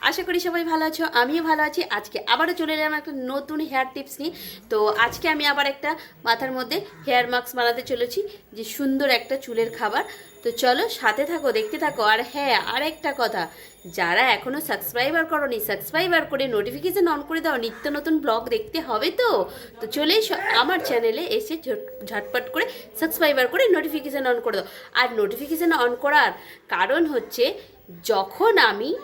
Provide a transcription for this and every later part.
আশা করি সবাই ভালো আছো, আমিও ভালো আছি। আজকে আবারও চলে এলাম একটা নতুন হেয়ার টিপস নিয়ে। তো আজকে আমি আবার একটা মাথার মধ্যে হেয়ার মাস্ক বানাতে চলেছি, যে সুন্দর একটা চুলের খাবার। তো চলো সাথে থাকো, দেখতে থাকো। আর হ্যাঁ আর একটা কথা, যারা এখনও সাবস্ক্রাইবার করনি সাবস্ক্রাইবার করে নোটিফিকেশান অন করে দাও, নিত্য নতুন ব্লগ দেখতে হবে তো? তো চলে এসো আমার চ্যানেলে এসে ঝট- ঝটপট করে সাবস্ক্রাইবার করে নোটিফিকেশান অন করে দাও। আর নোটিফিকেশান অন করার কারণ হচ্ছে, যখন আমি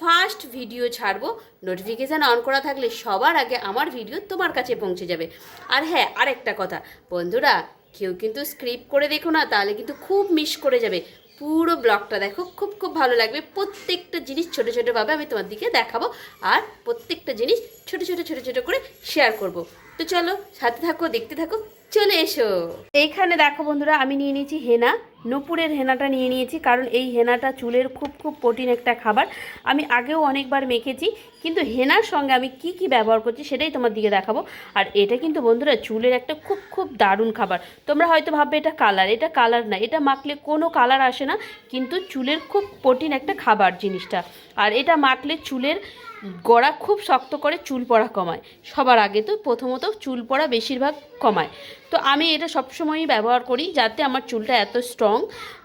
ফার্স্ট ভিডিও ছাড়বো। নোটিফিকেশান অন করা থাকলে সবার আগে আমার ভিডিও তোমার কাছে পৌঁছে যাবে। আর হ্যাঁ আরেকটা কথা। বন্ধুরা, কেউ কিন্তু স্ক্রিপ্ট করে দেখো না, তাহলে কিন্তু খুব মিস করে যাবে। পুরো ব্লগটা দেখো, খুব খুব ভালো লাগবে। প্রত্যেকটা জিনিস ছোটো, ছোটোভাবে আমি তোমার দিকে দেখাবো। আর প্রত্যেকটা জিনিস ছোট ছোট ছোট ছোট করে শেয়ার করব। তো চলো, সাথে থাকো, দেখতে থাকো, চলে এসো। এইখানে দেখো বন্ধুরা, আমি নিয়ে নিয়েছি হেনা। নূপুরের হেনাটা নিয়ে নিয়েছি, কারণ এই হেনাটা চুলের খুব খুব প্রোটিন একটা খাবার। আমি আগেও অনেকবার মেখেছি, কিন্তু হেনার সঙ্গে আমি কি কি ব্যবহার করছি সেটাই তোমার দিকে দেখাবো। আর এটা কিন্তু বন্ধুরা চুলের একটা খুব খুব দারুণ খাবার। তোমরা হয়তো ভাববে, এটা কালার এটা কালার না, এটা মাখলে কোনো কালার আসে না, কিন্তু চুলের খুব প্রোটিন একটা খাবার জিনিসটা। আর এটা মাখলে চুলের গড়া খুব শক্ত করে চুল পড়া কমায়। সবার আগে তো প্রথমত চুল পড়া বেশিরভাগ কমায়। তো আমি এটা সবসময়ই ব্যবহার করি যাতে আমার চুলটা এত স্ট্রং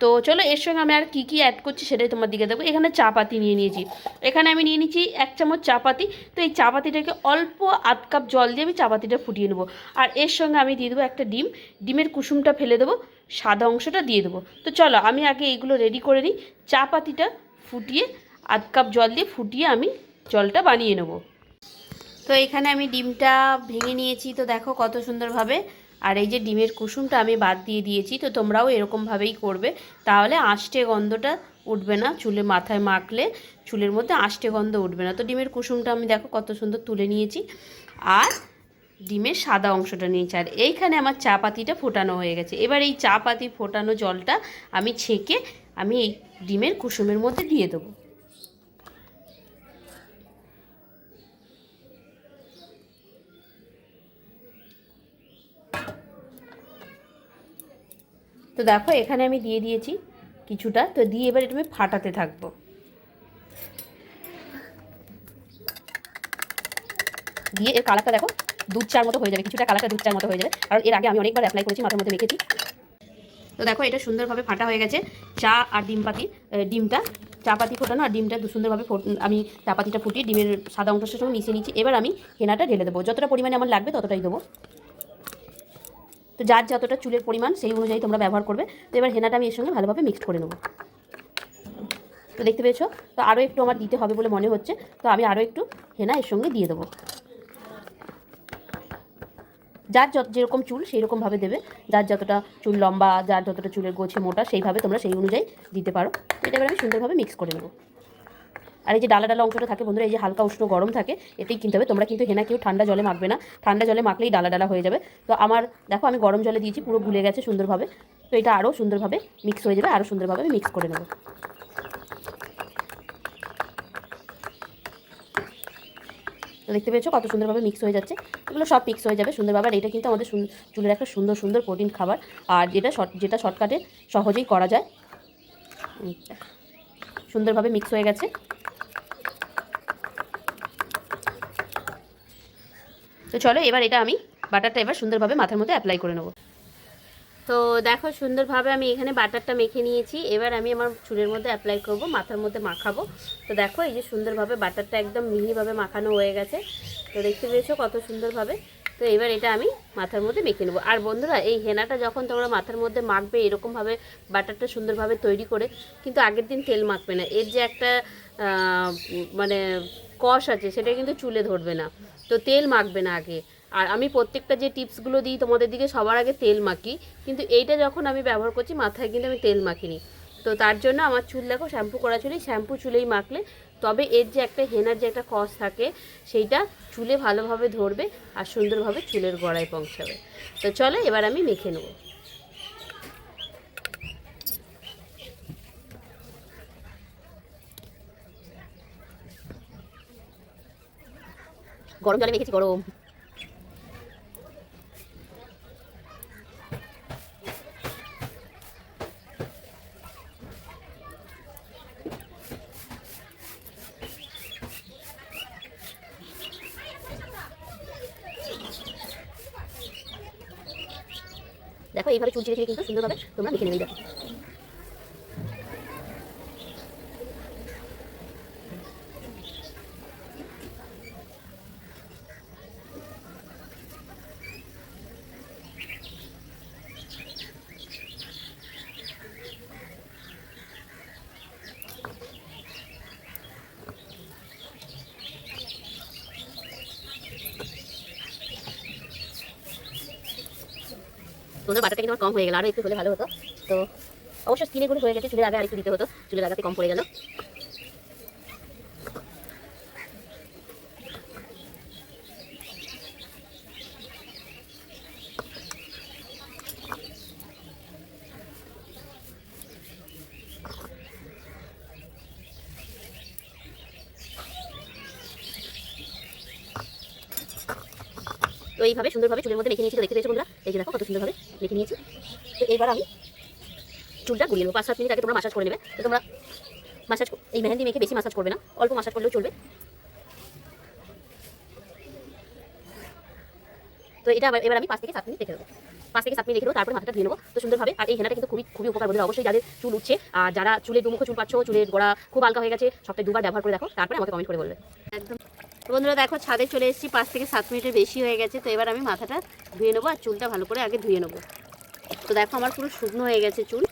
তো চলো এর সঙ্গে আমি আর কী কী অ্যাড করছি সেটাই তোমার দিকে দেখো। এখানে চা পাতি নিয়ে নিয়েছি। এখানে আমি নিয়ে নিয়েছি এক চামচ চা পাতি তো এই চা পাতিটাকে অল্প আধ কাপ জল দিয়ে আমি চা পাতিটা ফুটিয়ে নেব। আর এর সঙ্গে আমি দিয়ে দেবো একটা ডিম। ডিমের কুসুমটা ফেলে দেবো। সাদা অংশটা দিয়ে দেবো। তো চলো আমি আগে এইগুলো রেডি করে নিই। চা পাতিটা ফুটিয়ে আধ কাপ জল দিয়ে ফুটিয়ে আমি জলটা বানিয়ে নেব। তো এখানে আমি ডিমটা ভেঙে নিয়েছি। তো দেখো কত সুন্দরভাবে। আর এই যে ডিমের কুসুমটা আমি বাদ দিয়ে দিয়েছি, তো তোমরাও এরকমভাবেই করবে। তাহলে আষ্টে গন্ধটা উঠবে না চুলে মাথায় মাখলে, চুলের মধ্যে আষ্টে গন্ধ উঠবে না। তো ডিমের কুসুমটা আমি দেখো কত সুন্দর তুলে নিয়েছি। আর ডিমের সাদা অংশটা নিয়েছি। আর এইখানে আমার চা পাতিটা ফোটানো হয়ে গেছে। এবার এই চা পাতি ফোটানো জলটা আমি ছেঁকে আমি এই ডিমের কুসুমের মধ্যে দিয়ে দেবো। তো দেখো, এখানে আমি দিয়ে দিয়েছি কিছুটা। তো দিয়ে এবার এটা আমি ফাটাতে থাকব। দিয়ে এর কালারটা দেখো, দুধ চার মতো হয়ে যাবে, কিছুটা কালারটা দুধ চার মতো হয়ে যাবে। কারণ এর আগে আমি অনেকবার অ্যাপ্লাই করেছি, মাথার মধ্যে মেখেছি তো দেখো, এটা সুন্দরভাবে ফাটা হয়ে গেছে। চা আর ডিম পাতি ডিমটা, চা পাতি ফোটানো আর ডিমটা সুন্দরভাবে আমি চা পাতিটা ফুটিয়ে ডিমের সাদা অংশের সঙ্গে মিশিয়ে নিচ্ছি। এবার আমি হেনাটা ঢেলে দেবো। যতটা পরিমাণে আমার লাগবে ততটাই দেবো। তো যার যতটা চুলের পরিমাণ, সেই অনুযায়ী তোমরা ব্যবহার করবে। তো এবার হেনাটা আমি এর সঙ্গে ভালোভাবে মিক্সড করে নেব। তো দেখতে পেয়েছ? তো আরও একটু আমার দিতে হবে বলে মনে হচ্ছে। তো আমি আরও একটু হেনা এর সঙ্গে দিয়ে দেবো। যার যত যেরকম চুল সেই রকমভাবে দেবে। যার যতটা চুল লম্বা, যার যতটা চুলের গোছে মোটা, সেইভাবে তোমরা সেই অনুযায়ী দিতে পারো। এটা এবার আমি সুন্দরভাবে মিক্স করে নেব। আর এই যে ডালা ডালা অংশটা থাকে বন্ধুরা, এই যে হালকা উষ্ণ গরম থাকে, এতেই কিনতে হবে। তোমরা কিন্তু হেনা কেউ ঠান্ডা জলে মাখবে না। ঠান্ডা জলে মাখলেই ডালা ডালা হয়ে যাবে। তো আমার, দেখো আমি গরম জলে দিয়েছি, পুরো ভুলে গেছে সুন্দরভাবে। তো এটা আরও সুন্দরভাবে মিক্স হয়ে যাবে আরও সুন্দরভাবে আমি মিক্স করে নেব। দেখতে পেয়েছ কত সুন্দরভাবে মিক্স হয়ে যাচ্ছে? এগুলো সব মিক্স হয়ে যাবে সুন্দরভাবে। আর এটা কিন্তু আমাদের চুলের একটা সুন্দর সুন্দর প্রোটিন খাবার। আর যেটা শর্ট যেটা শর্টকাটে সহজেই করা যায়। সুন্দরভাবে মিক্স হয়ে গেছে। তো চলো এবার এটা আমি বাটারটা এবার সুন্দরভাবে মাথার মধ্যে অ্যাপ্লাই করে নেব। তো দেখো সুন্দরভাবে আমি এখানে বাটারটা মেখে নিয়েছি। এবার আমি আমার চুলের মধ্যে অ্যাপ্লাই করব, মাথার মধ্যে মাখাবো। তো দেখো এই যে সুন্দরভাবে বাটারটা একদম মিহিভাবে মাখানো হয়ে গেছে। তো দেখতে পেয়েছ কত সুন্দরভাবে? তো এবার এটা আমি মাথার মধ্যে মেখে নেব। আর বন্ধুরা, এই হেনাটা যখন তোমরা মাথার মধ্যে মাখবে, এরকমভাবে বাটারটা সুন্দরভাবে তৈরি করে, কিন্তু আগের দিন তেল মাখবে না। এর যে একটা মানে কষ আছে, সেটা কিন্তু চুলে ধরবে না। তো তেল মাখবে না আগে। আর আমি প্রত্যেকটা যে টিপসগুলো দিই তোমাদের দিকে সবার আগে তেল মাখি, কিন্তু এইটা যখন আমি ব্যবহার করছি মাথায় কিন্তু আমি তেল মাখিনি। তো তার জন্য আমার চুল দেখো শ্যাম্পু করা চুলেই শ্যাম্পু চুলেই মাখলে। তবে এর যে একটা হেনার যে একটা কস থাকে, সেইটা চুলে ভালোভাবে ধরবে আর সুন্দরভাবে চুলের গড়ায় পৌঁছাবে। তো চলো এবার আমি মেখে নেব। গরম জলে মেখেছি, গরম। দেখো, এইভাবে চুল ছিঁড়ে ছিঁড়ে কিন্তু সুন্দরভাবে তোমরা মেখে নেবে দেখো তোমাদের বাটারটা কিন্তু আমার কম হয়ে গেল আরও একটু হলে ভালো হতো। তো অবশ্য স্কিনে গুলো হয়ে গেছে, চুলের আগে আরেকটু দিতে হতো, চুলের আগাতে কম পড়ে গেল। তো এইভাবে সুন্দরভাবে চুলের মধ্যে মেখে নিয়েছি, তো দেখতে পেয়েছ বন্ধুরা? এই যে দেখো, কত সুন্দরভাবে মেখে নিয়েছি। তো এবার আমি চুলটা ঘুরিয়ে নেব। পাঁচ, সাত মিনিট আগে তোমরা মাসাজ করে নেবে। তো তোমরা মাসাজ এই মেহেন্দি মেখে বেশি মাসাজ করবে না। অল্প মাসাজ করলেও চলবে। তো এটা এবার আমি পাঁচ থেকে সাত মিনিট রেখে দেবো। পাঁচ থেকে সাত মিনিট রেখে দেবো, তারপরে মাথাটা ধুয়ে নেব। তো সুন্দরভাবে আর এই হেনাটা কিন্তু খুবই খুবই উপকার বন্ধুরা। অবশ্যই যাদের চুল উঠছে, আর যারা চুলের দুমুখো চুল পাচ্ছ, চুলের গোড়া খুব হালকা হয়ে গেছে সপ্তাহে দুবার ব্যবহার করে দেখো। তারপরে আমাকে কমেন্ট করে বলবে। তো বন্ধুরা দেখো, ছাদে চলে এসেছি, পাঁচ থেকে সাত মিনিটের বেশি হয়ে গেছে, তো এবার আমি মাথাটা ধুয়ে নেব আর চুলটা ভালো করে আগে ধুয়ে নেব। তো দেখো, আমার পুরো শুকনো হয়ে গেছে চুল।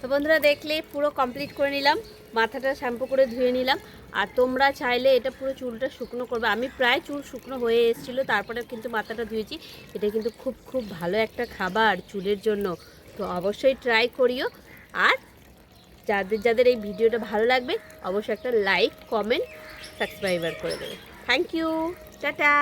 তো বন্ধুরা দেখলে পুরো কমপ্লিট করে নিলাম, মাথাটা শ্যাম্পু করে ধুয়ে নিলাম, আর তোমরা চাইলে এটা পুরো চুলটা শুকনো করবে। আমি প্রায় চুল শুকনো হয়ে এসেছিল, তারপরে কিন্তু মাথাটা ধুয়েছি। এটা কিন্তু খুব খুব ভালো একটা খাবার চুলের জন্য। তো অবশ্যই ট্রাই করিও। আর যাদের যাদের এই ভিডিওটা ভালো লাগবে, অবশ্যই একটা লাইক কমেন্ট সাবস্ক্রাইবার করে দেবে। Thank you tata